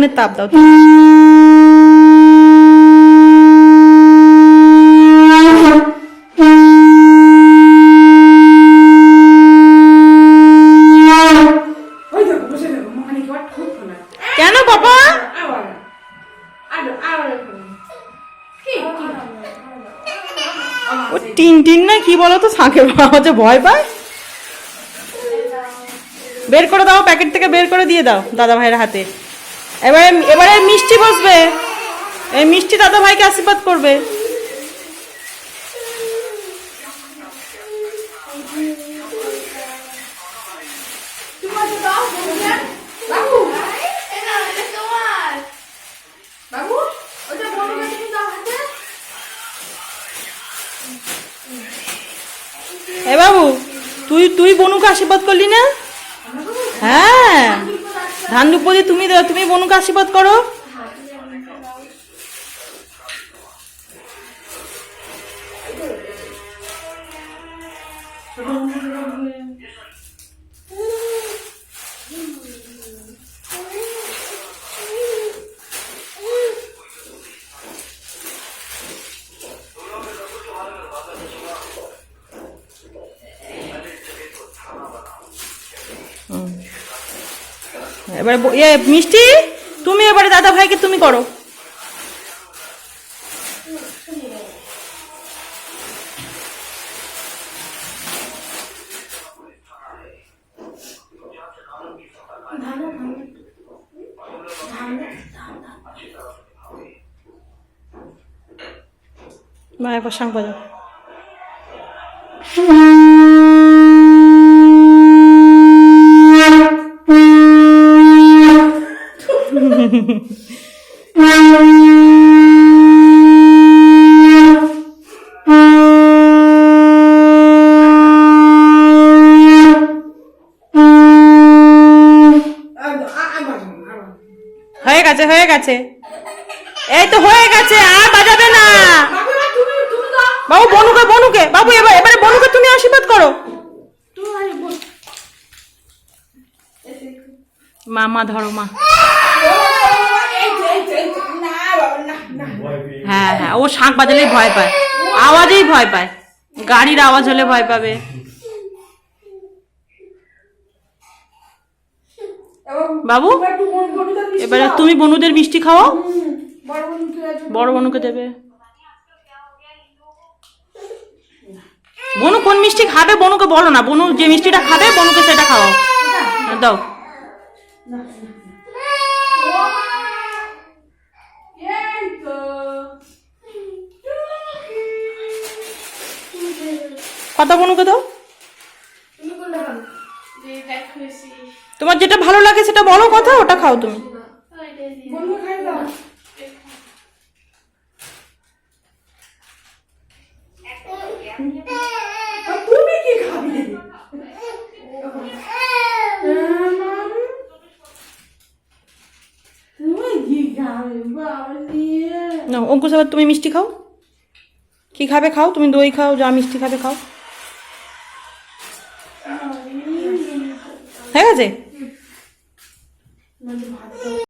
আগুনের তাপ দাও। কেন বাবা? ও টিন টিন না কি বলো তো শাঁখের হচ্ছে ভয় পায়? বের করে দাও প্যাকেট থেকে বের করে দিয়ে দাও দাদা ভাইয়ের হাতে। এবারে এবারে মিষ্টি বসবে। এই মিষ্টি দাদা ভাইকে আশীর্বাদ করবে। এ বাবু তুই তুই বনুকে আশীর্বাদ করলি না? হ্যাঁ। ধান দুপদি তুমি তুমি বনুকে আশীর্বাদ করো। এবারে এ মিষ্টি তুমি এবারে দাদা ভাইকে তুমি করো। মা একবার সাং আ- আ- আবার আবার হয়ে গেছে হয়ে গেছে। এই তো হয়ে গেছে আর বাজাবে না। বাবু বনুকে বনুকে। বাবু এবার এবারে বনুকে তুমি আশীর্বাদ করো। তুমি আরে বল মা মা ধরো মা এই যে, এই যে, এই যে। না বাবা না না হ্যাঁ হ্যাঁ ও শাঁখ বাজালেই ভয় পায়। আওয়াজেই ভয় পায়। গাড়ির আওয়াজ হলে ভয় পাবে। বাবু, এবার তুমি বনুদের মিষ্টি খাও বড় বনুকে দেবে। বনু কোন মিষ্টি খাবে বনুকে বলো না। বনু যে মিষ্টিটা খাবে, বনুকে সেটা খাওয়াও। দাও। কথা বনুকে দাও। তোমার যেটা ভালো লাগে সেটা বলো কথা, ওটা খাও তুমি। না অঙ্কুশ তুমি মিষ্টি খাও। কি খাবে খাও? তুমি দই খাও, যা মিষ্টি খাবে খাও। হয়ে গেছে